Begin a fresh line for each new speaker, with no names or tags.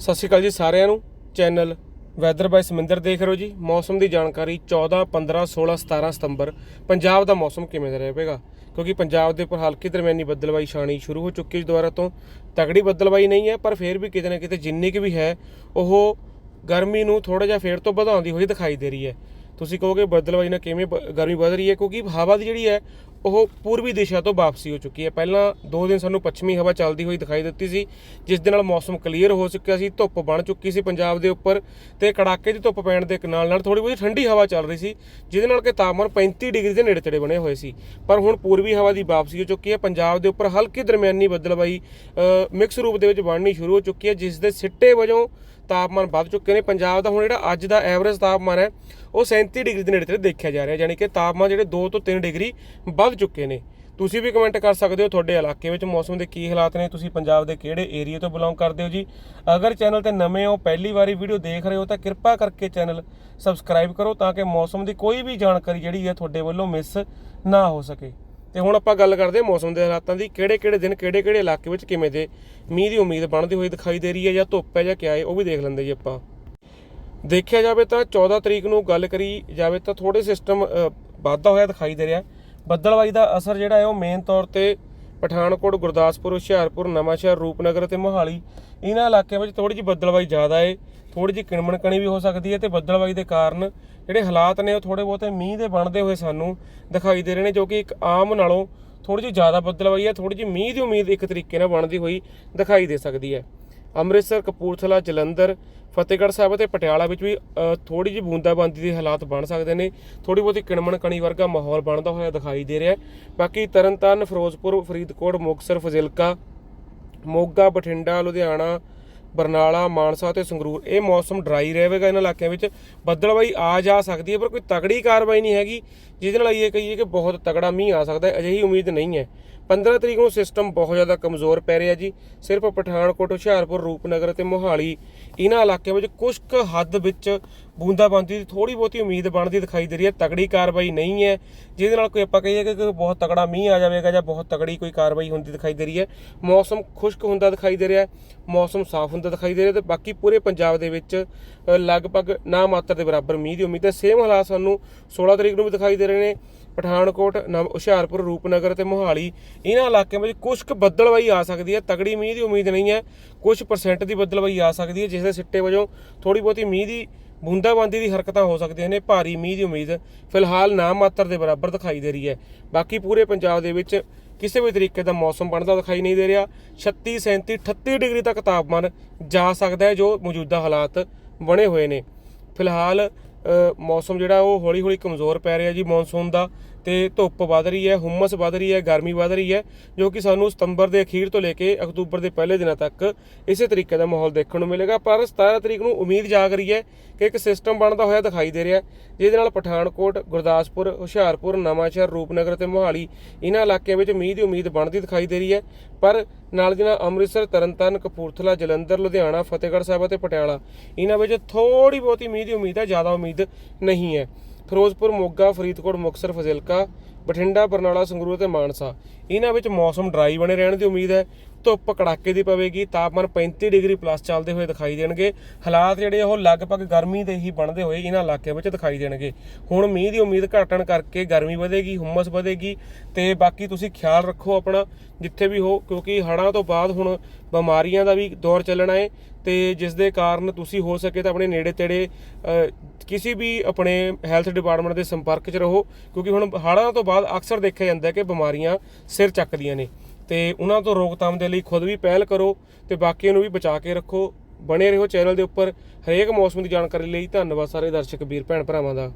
ਸਤਿ ਸ਼੍ਰੀ ਅਕਾਲ ਜੀ ਸਾਰਿਆਂ ਨੂੰ। ਚੈਨਲ ਵੈਦਰ ਬਾਈ ਸਮਿੰਦਰ ਦੇਖ ਰਹੇ ਹੋ ਜੀ। ਮੌਸਮ ਦੀ ਜਾਣਕਾਰੀ 14 15 16 17 ਸਤੰਬਰ। ਪੰਜਾਬ ਦਾ ਮੌਸਮ ਕਿਵੇਂ ਦਾ ਰਹੇਗਾ? ਕਿਉਂਕਿ ਪੰਜਾਬ ਦੇ ਉੱਪਰ ਹਲਕੀ ਦਰਮਿਆਨੀ ਬੱਦਲਬਾਈ ਛਾਣੀ ਸ਼ੁਰੂ ਹੋ ਚੁੱਕੀ ਹੈ ਦੁਬਾਰਾ ਤੋਂ। ਤਗੜੀ ਬੱਦਲਬਾਈ ਨਹੀਂ ਹੈ, ਪਰ ਫਿਰ ਵੀ ਕਿਤੇ ਨਾ ਕਿਤੇ ਜਿੰਨੀ ਕੁ ਵੀ ਹੈ, ਉਹ ਗਰਮੀ ਨੂੰ ਥੋੜਾ ਜਿਹਾ ਫੇਰ ਤੋਂ ਵਧਾਉਂਦੀ ਹੋਈ ਦਿਖਾਈ ਦੇ ਰਹੀ ਹੈ। ਤੁਸੀਂ ਕਹੋਗੇ ਬੱਦਲਬਾਈ ਨਾਲ ਕਿਵੇਂ ਗਰਮੀ ਵਧ ਰਹੀ ਹੈ, ਕਿਉਂਕਿ ਹਵਾ ਦੀ ਜਿਹੜੀ ਹੈ ਉਹ ਪੂਰਬੀ ਦਿਸ਼ਾ ਤੋਂ ਵਾਪਸੀ ਹੋ ਚੁੱਕੀ ਹੈ। ਪਹਿਲਾਂ ਦੋ ਦਿਨ ਸਾਨੂੰ ਪੱਛਮੀ ਹਵਾ ਚੱਲਦੀ ਹੋਈ ਦਿਖਾਈ ਦਿੱਤੀ ਸੀ, ਜਿਸ ਦੇ ਨਾਲ ਮੌਸਮ ਕਲੀਅਰ ਹੋ ਚੁੱਕਿਆ ਸੀ, ਧੁੱਪ ਬਣ ਚੁੱਕੀ ਸੀ ਪੰਜਾਬ ਦੇ ਉੱਪਰ ਤੇ ਕੜਾਕੇ ਦੀ ਧੁੱਪ ਪੈਣ ਦੇ ਨਾਲ ਨਾਲ ਥੋੜੀ ਬਹੁਤੀ ਠੰਡੀ ਹਵਾ ਚੱਲ ਰਹੀ ਸੀ, ਜਿਹਦੇ ਨਾਲ ਕਿ ਤਾਪਮਾਨ 35 ਡਿਗਰੀ ਦੇ ਨੇੜੇ ਤੇੜੇ ਬਣੇ ਹੋਏ ਸੀ। ਪਰ ਹੁਣ ਪੂਰਬੀ ਹਵਾ ਦੀ ਵਾਪਸੀ ਹੋ ਚੁੱਕੀ ਹੈ। ਪੰਜਾਬ ਦੇ ਉੱਪਰ ਹਲਕੀ ਦਰਮਿਆਨੀ ਬੱਦਲਬਾਈ ਮਿਕਸ ਰੂਪ ਦੇ ਵਿੱਚ ਬਣਨੀ ਸ਼ੁਰੂ ਹੋ ਚੁੱਕੀ ਹੈ, ਜਿਸ ਦੇ ਸਿੱਟੇ ਵਜੋਂ ਤਾਪਮਾਨ ਵੱਧ ਚੁੱਕੇ ਨੇ। ਪੰਜਾਬ ਦਾ ਹੁਣ ਜਿਹੜਾ ਅੱਜ ਦਾ ਐਵਰੇਜ ਤਾਪਮਾਨ ਹੈ, ਉਹ 37 ਡਿਗਰੀ ਦੇ ਨੇੜੇ ਤੇੜੇ ਦੇਖਿਆ ਜਾ ਰਿਹਾ, ਯਾਨੀ ਕਿ ਤਾਪਮਾਨ ਜਿਹੜੇ 2 ਤੋਂ 3 ਡਿਗਰੀ ਵੱਧ ਚੁੱਕੇ ਨੇ। ਤੁਸੀਂ ਵੀ ਕਮੈਂਟ ਕਰ ਸਕਦੇ ਹੋ ਤੁਹਾਡੇ ਇਲਾਕੇ ਵਿੱਚ। ਮੌਸਮ ਦੇ ਕੀ ਹਾਲਾਤ ਨੇ, ਤੁਸੀਂ ਪੰਜਾਬ ਦੇ ਕਿਹੜੇ ਏਰੀਆ ਤੋਂ ਬਿਲੋਂਗ ਕਰਦੇ ਹੋ ਜੀ? ਅਗਰ ਚੈਨਲ ਤੇ ਨਵੇਂ ਹੋ, ਪਹਿਲੀ ਵਾਰੀ ਵੀਡੀਓ ਦੇਖ ਰਹੇ ਹੋ, ਤਾਂ ਕਿਰਪਾ ਕਰਕੇ ਚੈਨਲ ਸਬਸਕ੍ਰਾਈਬ ਕਰੋ ਤਾਂ ਕਿ ਮੌਸਮ ਦੀ ਕੋਈ ਵੀ ਜਾਣਕਾਰੀ ਜਿਹੜੀ ਹੈ ਤੁਹਾਡੇ ਵੱਲੋਂ ਮਿਸ ਨਾ ਹੋ ਸਕੇ। ਤੇ ਹੁਣ ਆਪਾਂ ਗੱਲ ਕਰਦੇ ਹਾਂ ਮੌਸਮ ਦੇ ਹਾਲਾਤਾਂ ਦੀ ਕਿਹੜੇ ਕਿਹੜੇ ਦਿਨ ਕਿਹੜੇ ਕਿਹੜੇ ਇਲਾਕੇ ਵਿੱਚ ਕਿਵੇਂ ਦੇ ਮੀਂਹ ਦੀ ਉਮੀਦ ਬਣਦੀ ਹੋਈ ਦਿਖਾਈ ਦੇ ਰਹੀ ਹੈ ਜਾਂ ਧੁੱਪ ਹੈ ਜਾਂ ਕਿਆ ਹੈ, ਉਹ ਵੀ ਦੇਖ ਲੈਂਦੇ ਜੀ ਆਪਾਂ। ਦੇਖਿਆ ਜਾਵੇ ਤਾਂ 14 ਤਰੀਕ ਨੂੰ ਗੱਲ ਕਰੀ ਜਾਵੇ ਤਾਂ ਥੋੜੇ ਸਿਸਟਮ ਵਾਧਾ ਹੋਇਆ ਦਿਖਾਈ ਦੇ ਰਿਹਾ। ਬੱਦਲਵਾਈ ਦਾ ਅਸਰ ਜਿਹੜਾ ਹੈ ਉਹ ਮੇਨ ਤੌਰ ਤੇ ਪਠਾਨਕੋਟ, ਗੁਰਦਾਸਪੁਰ, ਹੁਸ਼ਿਆਰਪੁਰ, ਨਵਾਂਸ਼ਹਿਰ, ਰੂਪਨਗਰ ਅਤੇ ਮੋਹਾਲੀ। ਇਹਨਾਂ ਇਲਾਕਿਆਂ ਵਿੱਚ ਥੋੜੀ ਜਿਹੀ ਬੱਦਲਵਾਈ ਜ਼ਿਆਦਾ ਹੈ ਥੋੜੀ ਜਿਹੀ ਕਿਣਮਣਕਣੀ ਵੀ ਹੋ ਸਕਦੀ ਹੈ ਤੇ ਬੱਦਲਵਾਈ ਦੇ ਕਾਰਨ ਜਿਹੜੇ ਹਾਲਾਤ ਨੇ ਉਹ ਥੋੜੇ ਬਹੁਤੇ ਮੀਂਹ ਦੇ ਬਣਦੇ ਹੋਏ ਸਾਨੂੰ ਦਿਖਾਈ ਦੇ ਰਹੇ ਨੇ ਜੋ ਕਿ ਇੱਕ ਆਮ ਨਾਲੋਂ ਥੋੜੀ ਜਿਹੀ ਜ਼ਿਆਦਾ ਬੱਦਲਵਾਈ ਹੈ ਥੋੜੀ ਜਿਹੀ ਮੀਂਹ ਦੀ ਉਮੀਦ ਇੱਕ ਤਰੀਕੇ ਨਾਲ ਬਣਦੀ ਹੋਈ ਦਿਖਾਈ ਦੇ ਸਕਦੀ ਹੈ। ਅੰਮ੍ਰਿਤਸਰ, ਕਪੂਰਥਲਾ, ਜਲੰਧਰ, ਫਤਿਹਗੜ੍ਹ ਸਾਹਿਬ ਅਤੇ ਪਟਿਆਲਾ ਵਿੱਚ ਵੀ ਥੋੜੀ ਜਿਹੀ ਬੂੰਦਾਬਾਂਦੀ ਦੇ ਹਾਲਾਤ ਬਣ ਸਕਦੇ ਨੇ। ਥੋੜੀ ਬਹੁਤੀ ਕਿਣਮਣ ਕਣੀ ਵਰਗਾ ਮਾਹੌਲ ਬਣਦਾ ਹੋਇਆ ਦਿਖਾਈ ਦੇ ਰਿਹਾ ਹੈ। ਬਾਕੀ ਤਰਨਤਾਰਨ, ਫਿਰੋਜ਼ਪੁਰ, ਫਰੀਦਕੋਟ, ਮੁਕਤਸਰ, ਫਜ਼ਿਲਕਾ, ਮੋਗਾ, ਬਠਿੰਡਾ, ਲੁਧਿਆਣਾ ਬਰਨਾਲਾ, ਮਾਨਸਾ ਤੇ ਸੰਗਰੂਰ, ਇਹ ਮੌਸਮ ਡਰਾਈ ਰਹੇਗਾ ਇਹਨਾਂ ਇਲਾਕਿਆਂ ਵਿੱਚ। ਬੱਦਲਬਾਈ ਆ ਜਾ ਸਕਦੀ ਹੈ, ਪਰ ਕੋਈ ਤਗੜੀ ਕਾਰਵਾਈ ਨਹੀਂ ਹੈਗੀ, ਜਿਹਦੇ ਨਾਲ ਇਹ ਕਹੀਏ ਕਿ ਬਹੁਤ ਤਗੜਾ ਮੀਂਹ ਆ ਸਕਦਾ ਹੈ, ਅਜਿਹੀ ਉਮੀਦ ਨਹੀਂ ਹੈ। 15 ਤਰੀਕ ਨੂੰ ਸਿਸਟਮ ਬਹੁਤ ਜ਼ਿਆਦਾ ਕਮਜ਼ੋਰ ਪੈ ਰਿਹਾ ਜੀ। ਸਿਰਫ ਪਠਾਨਕੋਟ, ਹੁਸ਼ਿਆਰਪੁਰ, ਰੂਪਨਗਰ ਅਤੇ ਮੋਹਾਲੀ। ਇਹਨਾਂ ਇਲਾਕਿਆਂ ਵਿੱਚ ਕੁਝ ਕੁ ਹੱਦ ਵਿੱਚ ਬੂੰਦਾਬਾਂਦੀ ਦੀ ਥੋੜੀ ਬਹੁਤੀ ਉਮੀਦ ਬਣਦੀ ਦਿਖਾਈ ਦੇ ਰਹੀ ਹੈ। ਤਗੜੀ ਕਾਰਵਾਈ ਨਹੀਂ ਹੈ। ਜਿਹਦੇ ਨਾਲ ਕੋਈ ਆਪਾਂ ਕਹੀਏ ਕਿ ਬਹੁਤ ਤਗੜਾ ਮੀਂਹ ਆ ਜਾਵੇਗਾ ਜਾਂ ਬਹੁਤ ਤਗੜੀ ਕੋਈ ਕਾਰਵਾਈ ਹੁੰਦੀ ਦਿਖਾਈ ਦੇ ਰਹੀ ਹੈ। ਮੌਸਮ ਖੁਸ਼ਕ ਹੁੰਦਾ ਦਿਖਾਈ ਦੇ ਰਿਹਾ ਹੈ। ਮੌਸਮ ਸਾਫ਼ ਹੁੰਦਾ ਦਿਖਾਈ ਦੇ ਰਿਹਾ ਤੇ ਬਾਕੀ ਪੂਰੇ ਪੰਜਾਬ ਦੇ ਵਿੱਚ ਲਗਭਗ ਨਾ ਮਾਤਰ ਦੇ ਬਰਾਬਰ ਮੀਂਹ ਦੀ ਉਮੀਦ ਹੈ। ਸੇਮ ਹਾਲਾਤ ਸਾਨੂੰ 16 ਤਰੀਕ ਨੂੰ ਵੀ ਦਿਖਾਈ ਦੇ ਰਹੇ ਨੇ। ਪਠਾਨਕੋਟ ਨਵ ਹੁਸ਼ਿਆਰਪੁਰ, ਰੂਪਨਗਰ ਤੇ ਮੋਹਾਲੀ, ਇਹਨਾਂ ਇਲਾਕਿਆਂ ਵਿੱਚ ਕੁਝ ਕੁ ਬੱਦਲਵਾਈ ਆ ਸਕਦੀ ਹੈ। ਤਗੜੀ ਮੀਂਹ ਦੀ ਉਮੀਦ ਨਹੀਂ ਹੈ। ਕੁਝ ਪਰਸੈਂਟ ਦੀ ਬੱਦਲਵਾਈ ਆ ਸਕਦੀ ਹੈ, ਜਿਸ ਦੇ ਸਿੱਟੇ ਵਜੋਂ ਥੋੜੀ ਬਹੁਤੀ ਮੀਂਹ ਦੀ ਬੂੰਦਾਬਾਂਦੀ ਦੀ ਹਰਕਤਾਂ ਹੋ ਸਕਦੀਆਂ ਨੇ। ਭਾਰੀ ਮੀਂਹ ਦੀ ਉਮੀਦ ਫਿਲਹਾਲ ਨਾ ਮਾਤਰ ਦੇ ਬਰਾਬਰ ਦਿਖਾਈ ਦੇ ਰਹੀ ਹੈ। ਬਾਕੀ ਪੂਰੇ ਪੰਜਾਬ ਦੇ ਵਿੱਚ ਕਿਸੇ ਵੀ ਤਰੀਕੇ ਦਾ ਮੌਸਮ ਬਣਦਾ ਦਿਖਾਈ ਨਹੀਂ ਦੇ ਰਿਹਾ। 36 37 38 ਡਿਗਰੀ ਤੱਕ ਤਾਪਮਾਨ ਜਾ ਸਕਦਾ ਹੈ, ਜੋ ਮੌਜੂਦਾ ਹਾਲਾਤ ਬਣੇ ਹੋਏ ਨੇ। ਫਿਲਹਾਲ ਮੌਸਮ ਜਿਹੜਾ ਉਹ ਹੌਲੀ ਹੌਲੀ ਕਮਜ਼ੋਰ ਪੈ ਰਿਹਾ ਜੀ ਮੌਨਸੂਨ ਦਾ। ਤੇ ਧੁੱਪ ਵਧ ਰਹੀ ਹੈ, ਹੁਮਸ ਵਧ ਰਹੀ ਹੈ, ਗਰਮੀ ਵਧ ਰਹੀ ਹੈ, ਜੋ ਕਿ ਸਾਨੂੰ ਸਤੰਬਰ ਦੇ ਅਖੀਰ ਤੋਂ ਲੈ ਕੇ ਅਕਤੂਬਰ ਦੇ ਪਹਿਲੇ ਦਿਨਾਂ ਤੱਕ ਇਸੇ ਤਰੀਕੇ ਦਾ ਮਾਹੌਲ ਦੇਖਣ ਨੂੰ ਮਿਲੇਗਾ। ਪਰ 17 ਤਰੀਕ ਨੂੰ ਉਮੀਦ ਜਾਗ ਰਹੀ ਹੈ ਕਿ ਇੱਕ ਸਿਸਟਮ ਬਣਦਾ ਹੋਇਆ ਦਿਖਾਈ ਦੇ ਰਿਹਾ ਜਿਹਦੇ ਨਾਲ ਪਠਾਨਕੋਟ, ਗੁਰਦਾਸਪੁਰ, ਹੁਸ਼ਿਆਰਪੁਰ, ਨਵਾਂਸ਼ਹਿਰ, ਰੂਪਨਗਰ ਤੇ ਮੋਹਾਲੀ ਇਹਨਾਂ ਇਲਾਕਿਆਂ ਵਿੱਚ ਮੀਂਹ ਦੀ ਉਮੀਦ ਬਣਦੀ ਦਿਖਾਈ ਦੇ ਰਹੀ ਹੈ। ਪਰ ਨਾਲ ਦੀ ਨਾਲ ਅੰਮ੍ਰਿਤਸਰ, ਤਰਨਤਾਰਨ, ਕਪੂਰਥਲਾ, ਜਲੰਧਰ, ਲੁਧਿਆਣਾ, ਫਤਿਹਗੜ੍ਹ ਸਾਹਿਬ ਅਤੇ ਪਟਿਆਲਾ ਇਹਨਾਂ ਵਿੱਚ ਥੋੜੀ ਬਹੁਤੀ ਮੀਂਹ ਦੀ ਉਮੀਦ ਹੈ, ਜ਼ਿਆਦਾ ਉਮੀਦ ਨਹੀਂ ਹੈ। ਫਿਰੋਜ਼ਪੁਰ ਮੋਗਾ ਫਰੀਦਕੋਟ ਮੁਕਤਸਰ ਫਜ਼ਿਲਕਾ ਬਠਿੰਡਾ ਬਰਨਾਲਾ ਸੰਗਰੂਰ ਤੇ ਮਾਨਸਾ ਇਹਨਾਂ ਵਿੱਚ ਮੌਸਮ ਡਰਾਈ ਬਣੇ ਰਹਿਣ ਦੀ ਉਮੀਦ ਹੈ। ਧੁੱਪ ਕੜਾਕੇ ਦੀ ਪਵੇਗੀ, ਤਾਪਮਾਨ 35 ਡਿਗਰੀ ਪਲੱਸ ਚੱਲਦੇ ਹੋਏ ਦਿਖਾਈ ਦੇਣਗੇ। ਹਾਲਾਤ ਜਿਹੜੇ ਉਹ ਲਗਭਗ ਗਰਮੀ ਦੇ ਹੀ ਬਣਦੇ ਹੋਏ ਇਹਨਾਂ ਇਲਾਕਿਆਂ ਵਿੱਚ ਦਿਖਾਈ ਦੇਣਗੇ। ਹੁਣ ਮੀਂਹ ਦੀ ਉਮੀਦ ਘਟਣ ਕਰਕੇ ਗਰਮੀ ਵਧੇਗੀ, ਹੁਮਸ ਵਧੇਗੀ ਤੇ ਬਾਕੀ ਤੁਸੀਂ ਖਿਆਲ ਰੱਖੋ ਆਪਣਾ, ਜਿੱਥੇ ਵੀ ਹੋ, ਕਿਉਂਕਿ ਹੜ੍ਹਾਂ ਤੋਂ ਬਾਅਦ ਹੁਣ ਬਿਮਾਰੀਆਂ ਦਾ ਵੀ ਦੌਰ ਚੱਲਣਾ ਹੈ ਤੇ ਜਿਸ ਦੇ ਕਾਰਨ ਤੁਸੀਂ ਹੋ ਸਕੇ ਤਾਂ ਆਪਣੇ ਨੇੜੇ ਤੇੜੇ ਕਿਸੇ ਵੀ ਆਪਣੇ ਹੈਲਥ ਡਿਪਾਰਟਮੈਂਟ ਦੇ ਸੰਪਰਕ 'ਚ ਰਹੋ। ਕਿਉਂਕਿ ਹੁਣ ਹੜ੍ਹਾਂ ਤੋਂ ਬਾਅਦ ਅਕਸਰ ਦੇਖਿਆ ਜਾਂਦਾ ਹੈ ਕਿ ਬਿਮਾਰੀਆਂ ਸਿਰ ਚੱਕਦੀਆਂ ਨੇ। ਤੇ ਉਹਨਾਂ ਤੋਂ ਰੋਕਥਾਮ ਦੇ ਲਈ ਖੁਦ ਵੀ ਪਹਿਲ ਕਰੋ ਤੇ ਬਾਕੀਆਂ ਨੂੰ ਵੀ ਬਚਾ ਕੇ ਰੱਖੋ। ਬਣੇ ਰਹੋ ਚੈਨਲ ਦੇ ਉੱਪਰ। ਹਰੇਕ ਮੌਸਮ ਦੀ ਜਾਣਕਾਰੀ ਲਈ ਧੰਨਵਾਦ ਸਾਰੇ ਦਰਸ਼ਕ, ਵੀਰ ਭੈਣ ਭਰਾਵਾਂ ਦਾ।